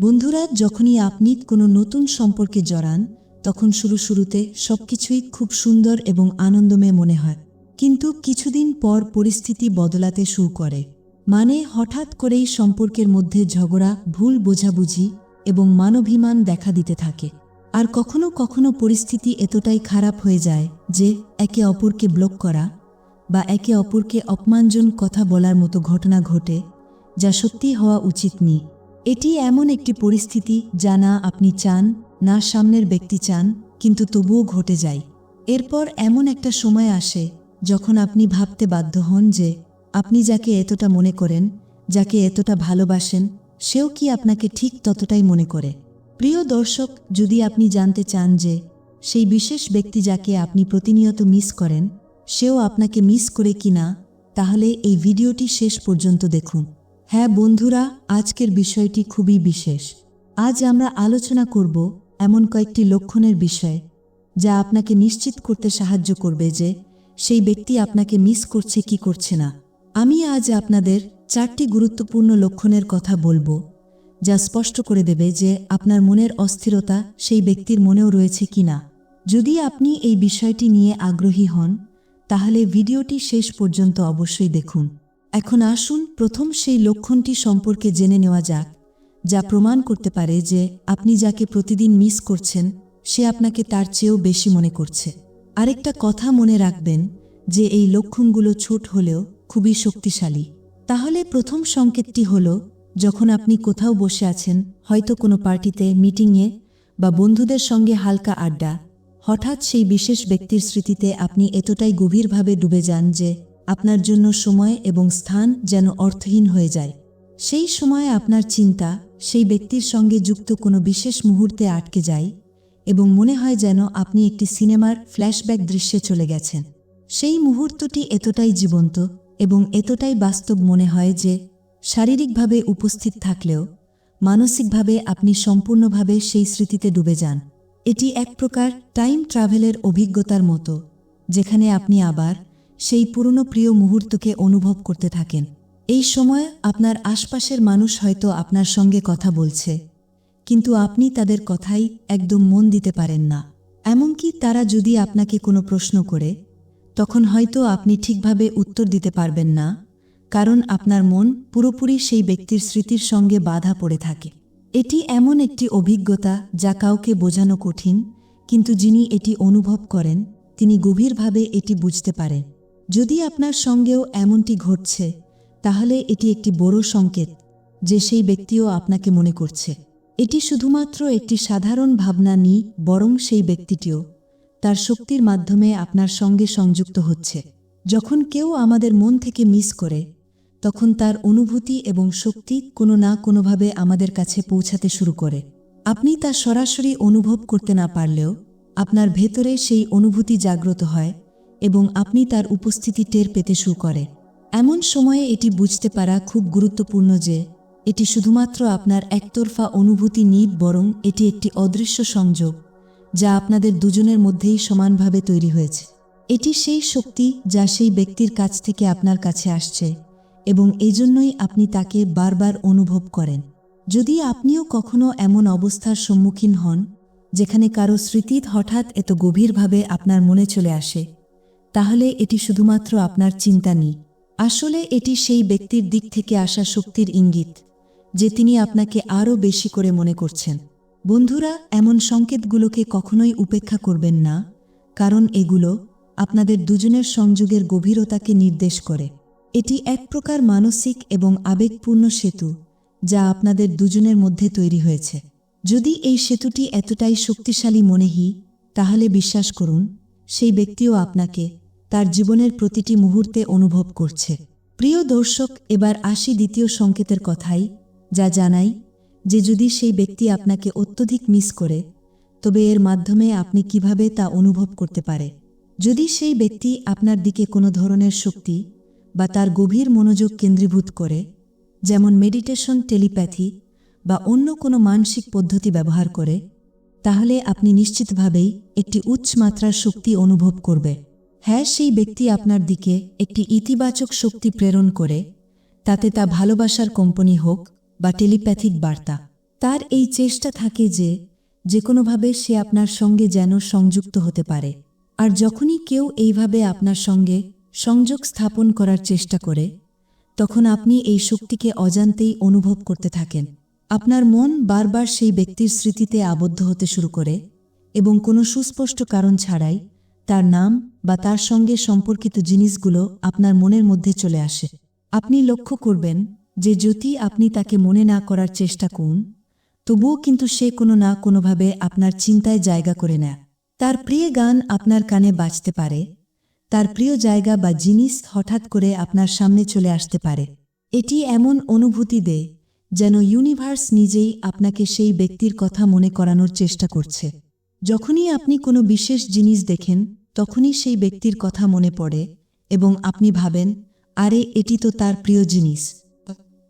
বন্ধুরা, যখনই আপনি কোনো নতুন সম্পর্কে জড়ান, তখন শুরু শুরুতে সবকিছুই খুব সুন্দর এবং আনন্দময় মনে হয়। কিন্তু কিছুদিন পর পরিস্থিতি বদলাতে শুরু করে। মানে হঠাৎ করেই সম্পর্কের মধ্যে ঝগড়া, ভুল বোঝাবুঝি এবং মানবিমান দেখা দিতে থাকে। আর কখনো কখনো পরিস্থিতি এতটাই খারাপ হয়ে যায় যে একে অপরকে ব্লক করা বা একে অপরকে অপমানজন কথা বলার মতো ঘটনা ঘটে, যা সত্যি হওয়া উচিত নেই। এটি এমন একটি পরিস্থিতি যা না আপনি চান, না সামনের ব্যক্তি চান, কিন্তু তবুও ঘটে যায়। এরপর এমন একটা সময় আসে যখন আপনি ভাবতে বাধ্য হন যে আপনি যাকে এতটা মনে করেন, যাকে এতটা ভালোবাসেন, সেও কি আপনাকে ঠিক ততটাই মনে করে? প্রিয় দর্শক, যদি আপনি জানতে চান যে সেই বিশেষ ব্যক্তি যাকে আপনি প্রতিনিয়ত মিস করেন, সেও আপনাকে মিস করে কিনা, তাহলে এই ভিডিওটি শেষ পর্যন্ত দেখুন। হ্যাঁ বন্ধুরা, আজকের বিষয়টি খুবই বিশেষ। আজ আমরা আলোচনা করব এমন কয়েকটি লক্ষণের বিষয়ে যা আপনাকে নিশ্চিত করতে সাহায্য করবে যে সেই ব্যক্তি আপনাকে মিস করছে কি করছে না। আমি আজ আপনাদের চারটি গুরুত্বপূর্ণ লক্ষণের কথা বলব, যা স্পষ্ট করে দেবে যে আপনার মনের অস্থিরতা সেই ব্যক্তির মনেও রয়েছে কিনা যদি আপনি এই বিষয়টি নিয়ে আগ্রহী হন, তাহলে ভিডিওটি শেষ পর্যন্ত অবশ্যই দেখুন। এখন আসুন প্রথম সেই লক্ষণটি সম্পর্কে জেনে নেওয়া যাক, যা প্রমাণ করতে পারে যে আপনি যাকে প্রতিদিন মিস করছেন, সে আপনাকে তার চেয়েও বেশি মনে করছে। আরেকটা কথা মনে রাখবেন যে এই লক্ষণগুলো ছোট হলেও খুবই শক্তিশালী। তাহলে প্রথম সংকেতটি হল, যখন আপনি কোথাও বসে আছেন, হয়তো কোনো পার্টিতে, মিটিংয়ে বা বন্ধুদের সঙ্গে হালকা আড্ডা। হঠাৎ সেই বিশেষ ব্যক্তির স্মৃতিতে আপনি এতটাই গভীরভাবে ডুবে যান যে আপনার জন্য সময় এবং স্থান যেন অর্থহীন হয়ে যায়। সেই সময়ে আপনার চিন্তা সেই ব্যক্তির সঙ্গে যুক্ত কোনো বিশেষ মুহূর্তে আটকে যায় এবং মনে হয় যেন আপনি একটি সিনেমার ফ্ল্যাশব্যাক দৃশ্যে চলে গেছেন। সেই মুহূর্তটি এতটাই জীবন্ত এবং এতটাই বাস্তব মনে হয় যে শারীরিকভাবে উপস্থিত থাকলেও মানসিকভাবে আপনি সম্পূর্ণভাবে সেই স্মৃতিতে ডুবে যান। এটি এক প্রকার টাইম ট্রাভেলের অভিজ্ঞতার মতো, যেখানে আপনি আবার সেই পুরনো প্রিয় মুহূর্তকে অনুভব করতে থাকেন। এই সময় আপনার আশপাশের মানুষ হয়তো আপনার সঙ্গে কথা বলছে, কিন্তু আপনি তাদের কথাই একদম মন দিতে পারেন না। এমনকি তারা যদি আপনাকে কোনো প্রশ্ন করে, তখন হয়তো আপনি ঠিকভাবে উত্তর দিতে পারবেন না, কারণ আপনার মন পুরোপুরি সেই ব্যক্তির স্মৃতির সঙ্গে বাধা পড়ে থাকে। এটি এমন একটি অভিজ্ঞতা যা কাউকে বোঝানো কঠিন, কিন্তু যিনি এটি অনুভব করেন, তিনি গভীরভাবে এটি বুঝতে পারেন। যদি আপনার সঙ্গেও এমনটি ঘটছে, তাহলে এটি একটি বড় সংকেত যে সেই ব্যক্তিও আপনাকে মনে করছে। এটি শুধুমাত্র একটি সাধারণ ভাবনা নি, বরং সেই ব্যক্তিটিও। তার শক্তির মাধ্যমে আপনার সঙ্গে সংযুক্ত হচ্ছে। যখন কেউ আমাদের মন থেকে মিস করে, তখন তার অনুভূতি এবং শক্তি কোনো না কোনোভাবে আমাদের কাছে পৌঁছাতে শুরু করে। আপনি তা সরাসরি অনুভব করতে না পারলেও, আপনার ভেতরে সেই অনুভূতি জাগ্রত হয় এবং আপনি তার উপস্থিতি টের পেতে শুরু করে। এমন সময়ে এটি বুঝতে পারা খুব গুরুত্বপূর্ণ যে, এটি শুধুমাত্র আপনার একতরফা অনুভূতি নিব বরং এটি একটি অদৃশ্য সংযোগ, যা আপনাদের দুজনের মধ্যেই সমানভাবে তৈরি হয়েছে। এটি সেই শক্তি যা সেই ব্যক্তির কাছ থেকে আপনার কাছে আসছে, এবং এজন্যই আপনি তাকে বারবার অনুভব করেন। যদি আপনিও কখনো এমন অবস্থার সম্মুখীন হন, যেখানে কারও স্মৃতি হঠাৎ এত গভীরভাবে আপনার মনে চলে আসে তাহলে এটি শুধুমাত্র আপনার চিন্তা নেই। আসলে এটি সেই ব্যক্তির দিক থেকে আসা শক্তির ইঙ্গিত, যে তিনি আপনাকে আরও বেশি করে মনে করছেন। বন্ধুরা, এমন সংকেতগুলোকে কখনোই উপেক্ষা করবেন না, কারণ এগুলো আপনাদের দুজনের সংযোগের গভীরতাকে নির্দেশ করে। এটি এক প্রকার মানসিক এবং আবেগপূর্ণ সেতু, যা আপনাদের দুজনের মধ্যে তৈরি হয়েছে। যদি এই সেতুটি এতটাই শক্তিশালী মনে হি তাহলে বিশ্বাস করুন, সেই ব্যক্তিও আপনাকে তার জীবনের প্রতিটি মুহূর্তে অনুভব করছে। প্রিয় দর্শক, এবার আসি দ্বিতীয় সংকেতের কথাই, যা জানাই যে যদি সেই ব্যক্তি আপনাকে অত্যধিক মিস করে, তবে এর মাধ্যমে আপনি কীভাবে তা অনুভব করতে পারে? যদি সেই ব্যক্তি আপনার দিকে কোনো ধরনের শক্তি বা তার গভীর মনোযোগ কেন্দ্রীভূত করে, যেমন মেডিটেশন, টেলিপ্যাথি বা অন্য কোনো মানসিক পদ্ধতি ব্যবহার করে, তাহলে আপনি নিশ্চিতভাবেই একটি উচ্চ মাত্রার শক্তি অনুভব করবে। হ্যাঁ সেই ব্যক্তি আপনার দিকে একটি ইতিবাচক শক্তি প্রেরণ করে, তাতে তা ভালোবাসার কোম্পানি হোক বা টেলিপ্যাথিক বার্তা। তার এই চেষ্টা থাকে যে যে কোনোভাবে সে আপনার সঙ্গে যেন সংযুক্ত হতে পারে। আর যখনই কেউ এইভাবে আপনার সঙ্গে সংযোগ স্থাপন করার চেষ্টা করে, তখন আপনি এই শক্তিকে অজান্তেই অনুভব করতে থাকেন। আপনার মন বারবার সেই ব্যক্তির স্মৃতিতে আবদ্ধ হতে শুরু করে এবং কোনো সুস্পষ্ট কারণ ছাড়াই তার নাম বা তার সঙ্গে সম্পর্কিত জিনিসগুলো আপনার মনের মধ্যে চলে আসে। আপনি লক্ষ্য করবেন যে যদি আপনি তাকে মনে না করার চেষ্টা করুন, তবুও কিন্তু সে কোনো না কোনোভাবে আপনার চিন্তায় জায়গা করে নেয়। তার প্রিয় গান আপনার কানে বাজতে পারে, তার প্রিয় জায়গা বা জিনিস হঠাৎ করে আপনার সামনে চলে আসতে পারে। এটি এমন অনুভূতি দেয় যেন ইউনিভার্স নিজেই আপনাকে সেই ব্যক্তির কথা মনে করানোর চেষ্টা করছে। যখনই আপনি কোনো বিশেষ জিনিস দেখেন তখনই সেই ব্যক্তির কথা মনে পড়ে এবং আপনি ভাবেন, আরে, এটি তো তার প্রিয় জিনিস।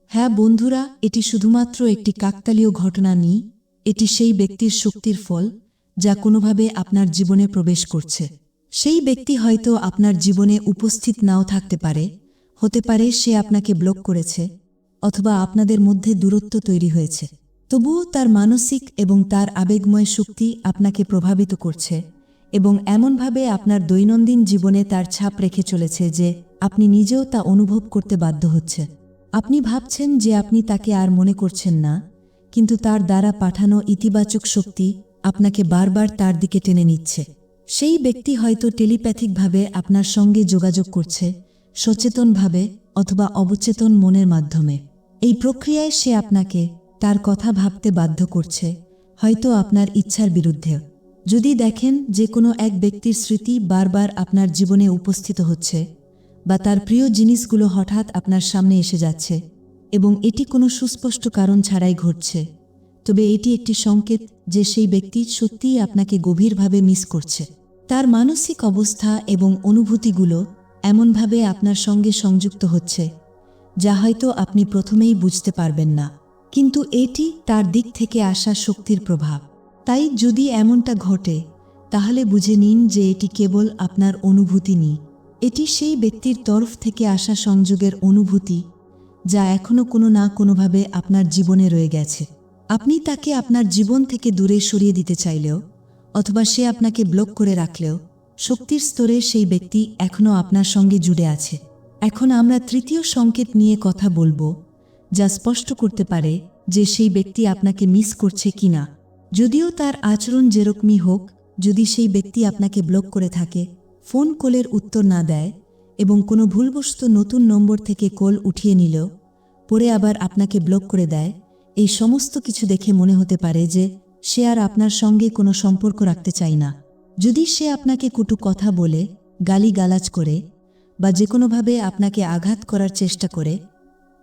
হ্যাঁ বন্ধুরা, এটি শুধুমাত্র একটি কাকতালীয় ঘটনা নেই, এটি সেই ব্যক্তির শক্তির ফল, যা কোনোভাবে আপনার জীবনে প্রবেশ করছে। সেই ব্যক্তি হয়তো আপনার জীবনে উপস্থিত নাও থাকতে পারে, হতে পারে সে আপনাকে ব্লক করেছে, অথবা আপনাদের মধ্যে দূরত্ব তৈরি হয়েছে। তবুও তার মানসিক এবং তার আবেগময় শক্তি আপনাকে প্রভাবিত করছে। এবং এমনভাবে আপনার দৈনন্দিন জীবনে তার ছাপ রেখে চলেছে যে আপনি নিজেও তা অনুভব করতে বাধ্য হচ্ছে। আপনি ভাবছেন যে আপনি তাকে আর মনে করছেন না, কিন্তু তার দ্বারা পাঠানো ইতিবাচক শক্তি আপনাকে বারবার তার দিকে টেনে নিচ্ছে। সেই ব্যক্তি হয়তো টেলিপ্যাথিকভাবে আপনার সঙ্গে যোগাযোগ করছে, সচেতনভাবে অথবা অবচেতন মনের মাধ্যমে। এই প্রক্রিয়ায় সে আপনাকে তার কথা ভাবতে বাধ্য করছে, হয়তো আপনার ইচ্ছার বিরুদ্ধে যদি দেখেন যে কোনো এক ব্যক্তির স্মৃতি বারবার আপনার জীবনে উপস্থিত হচ্ছে বা তার প্রিয় জিনিসগুলো হঠাৎ আপনার সামনে এসে যাচ্ছে এবং এটি কোনো সুস্পষ্ট কারণ ছাড়াই ঘটছে, তবে এটি একটি সংকেত যে সেই ব্যক্তি সত্যিই আপনাকে গভীরভাবে মিস করছে। তার মানসিক অবস্থা এবং অনুভূতিগুলো এমনভাবে আপনার সঙ্গে সংযুক্ত হচ্ছে, যা হয়তো আপনি প্রথমেই বুঝতে পারবেন না। কিন্তু এটি তার দিক থেকে আসা শক্তির প্রভাব। তাই যদি এমনটা ঘটে, তাহলে বুঝে নিন যে এটি কেবল আপনার অনুভূতি নেই এটি সেই ব্যক্তির তরফ থেকে আসা সংযোগের অনুভূতি, যা এখনও কোনো না কোনোভাবে আপনার জীবনে রয়ে গেছে। আপনি তাকে আপনার জীবন থেকে দূরে সরিয়ে দিতে চাইলেও, অথবা সে আপনাকে ব্লক করে রাখলেও, শক্তির স্তরে সেই ব্যক্তি এখনও আপনার সঙ্গে জুড়ে আছে। এখন আমরা তৃতীয় সংকেত নিয়ে কথা বলব, যা স্পষ্ট করতে পারে যে সেই ব্যক্তি আপনাকে মিস করছে কিনা। যদিও তার আচরণ যেরকমই হোক, যদি সেই ব্যক্তি আপনাকে ব্লক করে থাকে ফোন কলের উত্তর না দেয় এবং কোনো ভুলবশত নতুন নম্বর থেকে কল উঠিয়ে নিল পরে আবার আপনাকে ব্লক করে দেয়, এই সমস্ত কিছু দেখে মনে হতে পারে যে সে আর আপনার সঙ্গে কোনো সম্পর্ক রাখতে চায় না। যদি সে আপনাকে কুটু কথা বলে গালি গালাজ করে বা যে কোনোভাবে আপনাকে আঘাত করার চেষ্টা করে,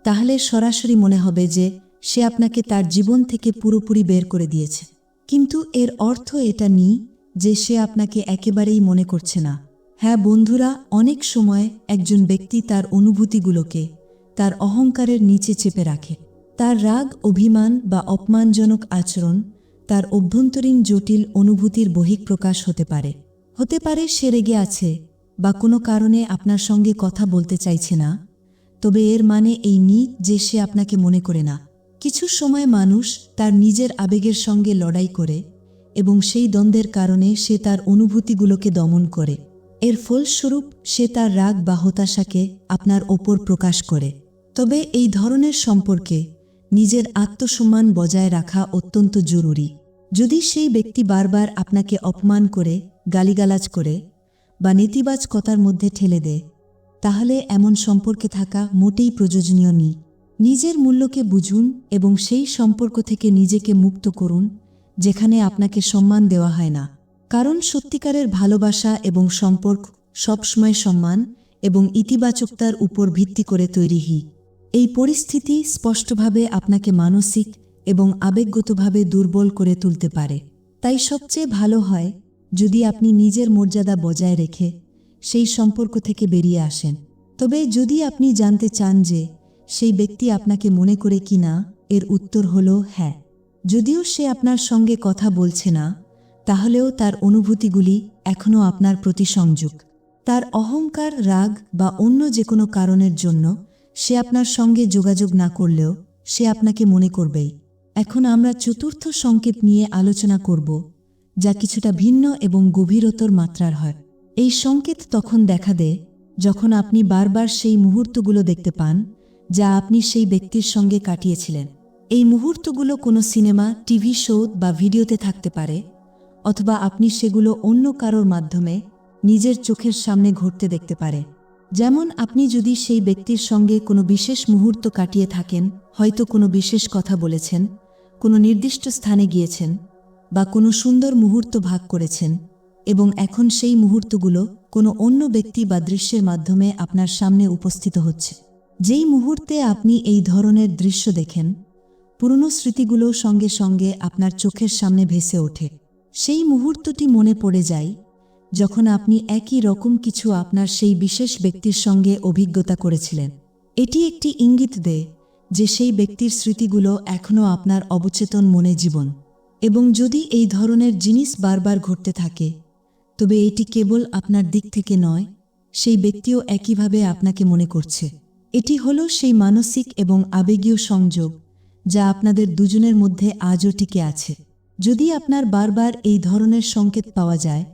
তাহলে সরাসরি মনে হবে যে সে আপনাকে তার জীবন থেকে পুরোপুরি বের করে দিয়েছে। কিন্তু এর অর্থ এটা নেই যে সে আপনাকে একেবারেই মনে করছে না। হ্যাঁ বন্ধুরা, অনেক সময় একজন ব্যক্তি তার অনুভূতিগুলোকে, তার অহংকারের নিচে চেপে রাখে। তার রাগ, অভিমান বা অপমানজনক আচরণ, তার অভ্যন্তরীণ জটিল অনুভূতির বহিঃপ্রকাশ হতে পারে। হতে পারে সে রেগে আছে বা কোনো কারণে আপনার সঙ্গে কথা বলতে চাইছে না, তবে এর মানে এই নি যে সে আপনাকে মনে করে না। কিছু সময় মানুষ তার নিজের আবেগের সঙ্গে লড়াই করে এবং সেই দ্বন্দ্বের কারণে সে তার অনুভূতিগুলোকে দমন করে। এর ফলস্বরূপ সে তার রাগ বা হতাশাকে আপনার ওপর প্রকাশ করে। তবে এই ধরনের সম্পর্কে নিজের আত্মসম্মান বজায় রাখা অত্যন্ত জরুরি। যদি সেই ব্যক্তি বারবার আপনাকে অপমান করে, গালিগালাজ করে বা নেতিবাচকতার মধ্যে ঠেলে দেয়, তাহলে এমন সম্পর্কে থাকা মোটেই প্রয়োজনীয় নেই। নিজের মূল্যকে বুঝুন এবং সেই সম্পর্ক থেকে নিজেকে মুক্ত করুন, যেখানে আপনাকে সম্মান দেওয়া হয় না। কারণ সত্যিকারের ভালোবাসা এবং সম্পর্ক সবসময় সম্মান এবং ইতিবাচকতার উপর ভিত্তি করে তৈরি হি। এই পরিস্থিতি স্পষ্টভাবে আপনাকে মানসিক এবং আবেগগতভাবে দুর্বল করে তুলতে পারে। তাই সবচেয়ে ভালো হয় যদি আপনি নিজের মর্যাদা বজায় রেখে সেই সম্পর্ক থেকে বেরিয়ে আসেন। তবে যদি আপনি জানতে চান যে সেই ব্যক্তি আপনাকে মনে করে কি না এর উত্তর হল হ্যাঁ। যদিও সে আপনার সঙ্গে কথা বলছে না, তাহলেও তার অনুভূতিগুলি এখনও আপনার প্রতি সংযোগ। তার অহংকার, রাগ বা অন্য যে কোনো কারণের জন্য সে আপনার সঙ্গে যোগাযোগ না করলেও সে আপনাকে মনে করবেই। এখন আমরা চতুর্থ সংকেত নিয়ে আলোচনা করব, যা কিছুটা ভিন্ন এবং গভীরতর মাত্রার হয়। এই সংকেত তখন দেখা দেয়, যখন আপনি বারবার সেই মুহূর্তগুলো দেখতে পান যা আপনি সেই ব্যক্তির সঙ্গে কাটিয়েছিলেন। এই মুহূর্তগুলো কোনো সিনেমা, টিভি শো বা ভিডিওতে থাকতে পারে, অথবা আপনি সেগুলো অন্য কারোর মাধ্যমে নিজের চোখের সামনে ঘটতে দেখতে পারে। যেমন আপনি যদি সেই ব্যক্তির সঙ্গে কোনো বিশেষ মুহূর্ত কাটিয়ে থাকেন, হয়তো কোনো বিশেষ কথা বলেছেন, কোনো নির্দিষ্ট স্থানে গিয়েছেন, বা কোনো সুন্দর মুহূর্ত ভাগ করেছেন, এবং এখন সেই মুহূর্তগুলো কোনো অন্য ব্যক্তি বা দৃশ্যের মাধ্যমে আপনার সামনে উপস্থিত হচ্ছে। যেই মুহূর্তে আপনি এই ধরনের দৃশ্য দেখেন, পুরনো স্মৃতিগুলো সঙ্গে সঙ্গে আপনার চোখের সামনে ভেসে ওঠে। সেই মুহূর্তটি মনে পড়ে যায় যখন আপনি একই রকম কিছু আপনার সেই বিশেষ ব্যক্তির সঙ্গে অভিজ্ঞতা করেছিলেন। এটি একটি ইঙ্গিত দেয় যে সেই ব্যক্তির স্মৃতিগুলো এখনও আপনার অবচেতন মনে জীবন। এবং যদি এই ধরনের জিনিস বারবার ঘটতে থাকে, তবে এটি কেবল আপনার দিক থেকে নয়, সেই ব্যক্তিও একইভাবে আপনাকে মনে করছে। এটি হলো সেই মানসিক এবং আবেগীয় সংযোগ, যা আপনাদের দুজনের মধ্যে আজও টিকে আছে। যদি আপনার বারবার এই ধরনের সংকেত পাওয়া যায়,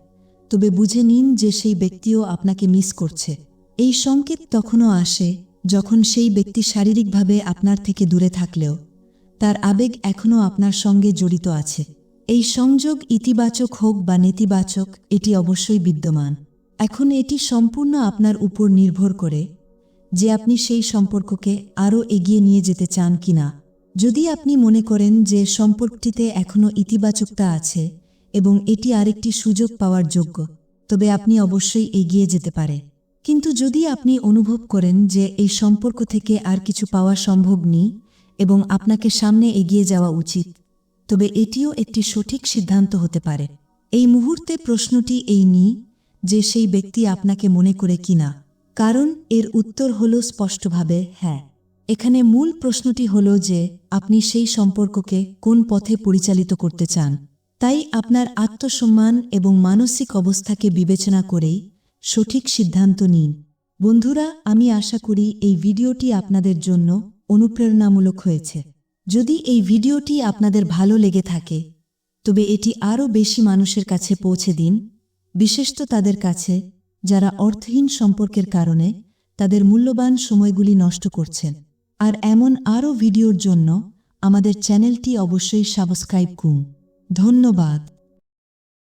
তবে বুঝে নিন যে সেই ব্যক্তিও আপনাকে মিস করছে। এই সংকেত তখনও আসে যখন সেই ব্যক্তি শারীরিকভাবে আপনার থেকে দূরে থাকলেও, তার আবেগ এখনও আপনার সঙ্গে জড়িত আছে। এই সংযোগ ইতিবাচক হোক বা নেতিবাচক, এটি অবশ্যই বিদ্যমান। এখন এটি সম্পূর্ণ আপনার উপর নির্ভর করে যে আপনি সেই সম্পর্ককে আরও এগিয়ে নিয়ে যেতে চান কিনা। যদি আপনি মনে করেন যে সম্পর্কটিতে এখনও ইতিবাচকতা আছে এবং এটি আরেকটি সুযোগ পাওয়ার যোগ্য, তবে আপনি অবশ্যই এগিয়ে যেতে পারে। কিন্তু যদি আপনি অনুভব করেন যে এই সম্পর্ক থেকে আর কিছু পাওয়া সম্ভব নেই এবং আপনাকে সামনে এগিয়ে যাওয়া উচিত, তবে এটিও একটি সঠিক সিদ্ধান্ত হতে পারে। এই মুহূর্তে প্রশ্নটি এই নি যে সেই ব্যক্তি আপনাকে মনে করে কিনা। কারণ এর উত্তর হল স্পষ্টভাবে হ্যাঁ। এখানে মূল প্রশ্নটি হল যে, আপনি সেই সম্পর্ককে কোন পথে পরিচালিত করতে চান? তাই আপনার আত্মসম্মান এবং মানসিক অবস্থাকে বিবেচনা করেই সঠিক সিদ্ধান্ত নিন। বন্ধুরা, আমি আশা করি এই ভিডিওটি আপনাদের জন্য অনুপ্রেরণামূলক হয়েছে। যদি এই ভিডিওটি আপনাদের ভালো লেগে থাকে, তবে এটি আরও বেশি মানুষের কাছে পৌঁছে দিন, বিশেষত তাদের কাছে যারা অর্থহীন সম্পর্কের কারণে তাদের মূল্যবান সময়গুলি নষ্ট করছেন। আর এমন আরও ভিডিওর জন্য আমাদের চ্যানেলটি অবশ্যই সাবস্ক্রাইব করুন। ধন্যবাদ।